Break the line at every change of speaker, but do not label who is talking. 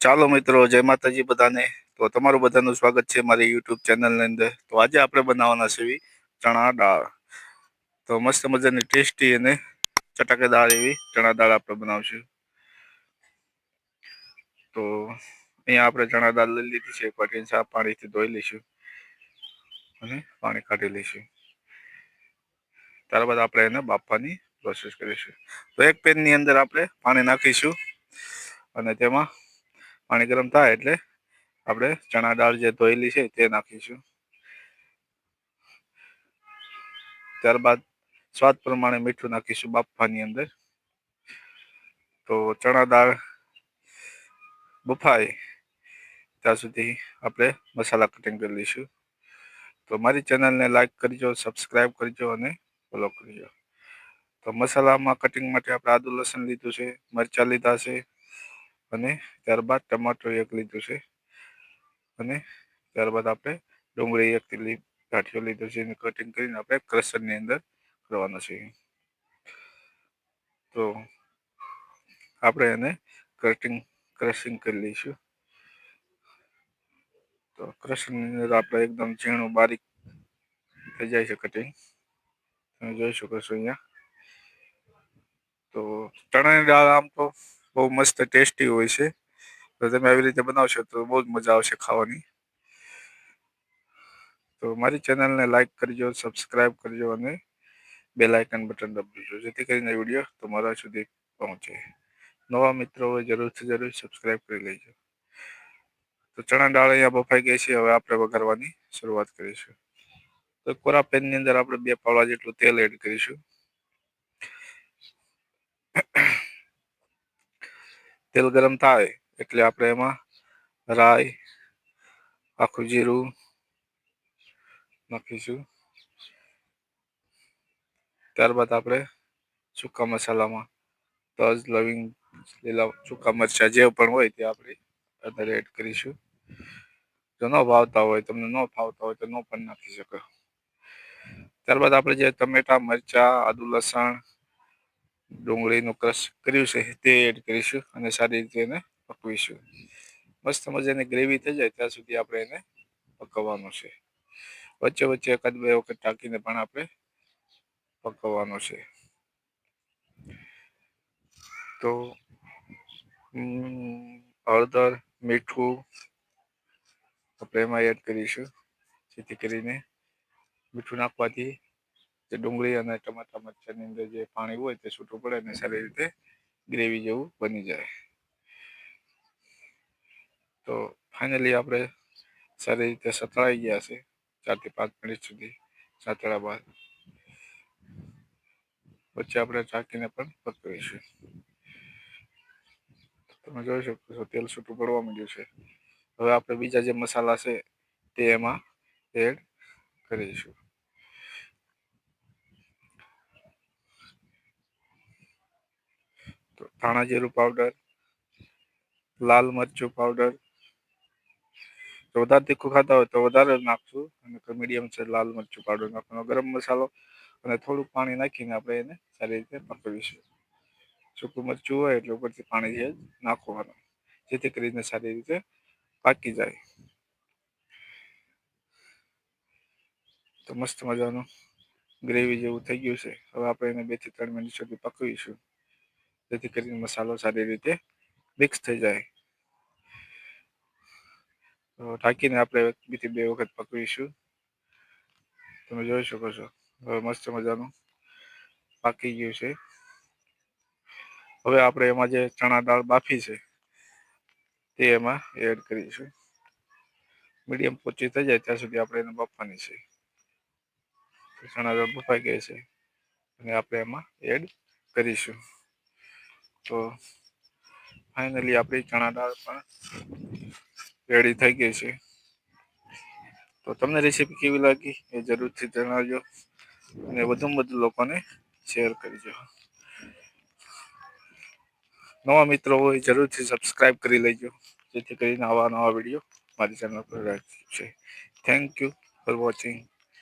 ચાલો મિત્રો, જય માતાજી બધાને. તો તમારું બધાનું સ્વાગત છે મારી યુટ્યુબ ચેનલની અંદર. તો આજે આપણે બનાવવાના છે ચણા દાળ. તો મસ્ત મજાની ટેસ્ટી અને ચટાકેદાર એવી ચણા દાળ આપણે બનાવશું. તો અહીંયા આપણે ચણા દાળ લઈ લીધી છે. એક સાફ પાણીથી ધોઈ લઈશું અને પાણી કાઢી લઈશું. ત્યારબાદ આપણે એને બાફવાની પ્રોસેસ કરીશું. તો એક પેનની અંદર આપણે પાણી નાખીશું અને તેમાં પાણી ગરમ થાય એટલે આપણે ચણા દાળ જે ધોયેલી છે તે નાખીશું. ત્યારબાદ સ્વાદ પ્રમાણે મીઠું નાખીશું બાફવાની અંદર. તો ચણા દાળ બફાય ત્યાં સુધી આપણે મસાલા કટિંગ કરી લઈશું. તો મારી ચેનલને લાઈક કરજો સબસ્ક્રાઈબ કરજો અને ફોલો કરજો. તો મસાલામાં કટિંગ માટે આપણે આદુ લસણ લીધું છે, મરચાં લીધા છે અને ત્યારબાદ ટમાટર એક લીધું છે. અને ત્યારબાદ આપણે ડુંગળી એક ગાંઠિયો લીધો છે એને કટિંગ કરીને આપણે ક્રશરની અંદર કરવાનો છે. તો આપણે એને કટિંગ ક્રશિંગ કરી લઈશું. તો ક્રશરની અંદર આપણે એકદમ ઝીણું બારીક થઈ જાય છે કટિંગ તમે જોઈ શકો છો અહીંયા. તો ચણાની દાળ આમ તો બહુ મસ્ત ટેસ્ટી હોય છે. તો તમે આવી રીતે બનાવશો તો બહુ જ મજા આવશે ખાવાની. તો મારી ચેનલને લાઈક કરજો સબસ્ક્રાઈબ કરજો અને બે લાઇકન બટન દબાવજો, જેથી કરીને વીડિયો તમારા સુધી પહોંચે. નવા મિત્રો હોય જરૂરથી જરૂર સબસ્ક્રાઈબ કરી લેજો. તો ચણા દાળ અહીંયા બફાઈ ગઈ છે, હવે આપણે વઘારવાની શરૂઆત કરીશું. તો કોરા પેનની અંદર આપણે બે પાવડા જેટલું તેલ એડ કરીશું. તેલ ગરમ થાય એટલે આપણે એમાં રાઈ, આખું જીરું નાખીશું. ત્યારબાદ આપણે સૂકા મસાલામાં તજ, લવિંગ, લીલા સૂકા મરચાં જે પણ હોય તે આપણે અંદર એડ કરીશું. જો ન ભાવતા હોય, તમને ન ફાવતા હોય તો ન પણ નાખી શકો. ત્યારબાદ આપણે જે ટમેટા, મરચાં, આદુ, લસણ ડુંગળીનું ક્રશ કર્યું છે, તે એડ કરીશું અને સારી રીતે એને પકવીશું. મસ્ત મજાની ગ્રેવી થઈ જાય ત્યાં સુધી આપણે એને પકવવાનું છે. વચ્ચે વચ્ચે એકાદ બે વખત ટાંકીને પણ આપણે પકવવાનું છે. તો હળદર, મીઠું આપણે એમાં એડ કરીશું. જેથી કરીને મીઠું નાખવાથી જે ડુંગળી અને ટમાટા મરચાંની અંદર જે પાણી હોય તે છૂટું પડે અને સારી રીતે ગ્રેવી જેવું બની જાય. તો ફાઇનલી આપણે સારી રીતે સતળાઈ ગયા છે ચારથી પાંચ મિનિટ સુધી સાતળા બાદ. પછી આપણે ચાકીને પણ પકવીશું તમે જોઈ શકો છો તેલ છૂટું પડવા માંડ્યું છે. હવે આપણે બીજા જે મસાલા છે તે એમાં એડ કરીશું. ધાણા જીરું પાવડર લાલ મરચું પાવડર તો વધારે તીખું ખાતા હોય તો વધારે નાખશું. અને મીડિયમ છે, લાલ મરચું પાવડર નાખવાનો ગરમ મસાલો. અને થોડુંક પાણી નાખીને આપણે એને સારી રીતે પકવીશું સૂકું મરચું હોય એટલે ઉપરથી પાણી જે નાખવાનું. જેથી કરીને સારી રીતે પાકી જાય. તો મસ્ત મજાનું ગ્રેવી જેવું થઈ ગયું છે. હવે આપણે એને બેથી ત્રણ મિનિટ સુધી પકવીશું. જેથી કરીને મસાલો સારી રીતે મિક્સ થઈ જાય. તો ઢાંકીને આપણે બીજી બે વખત પકવીશું. તમે જોઈ શકો છો. હવે મસ્ત મજાનું પાકી ગયું છે. હવે આપણે એમાં જે ચણા દાળ બાફી છે, તે એમાં એડ કરીશું. મીડિયમ પોચી થઈ જાય ત્યાં સુધી આપણે એને બાફવાની છે. ચણા દાળ બફાઈ ગઈ છે. અને આપણે એમાં એડ કરીશું. તો ફાઇનલી આપણી ચણા દાળ પણ રેડી થઈ ગઈ છે. તો તમને રેસીપી કેવી લાગી એ જરૂરથી જણાવજો અને વધુમાં વધુ લોકોને શેર કરજો. નવા મિત્રો હોય જરૂરથી સબસ્ક્રાઈબ કરી લેજો, જેથી કરીને આવા નવા વીડિયો મારી ચેનલ પર છે. Thank you for watching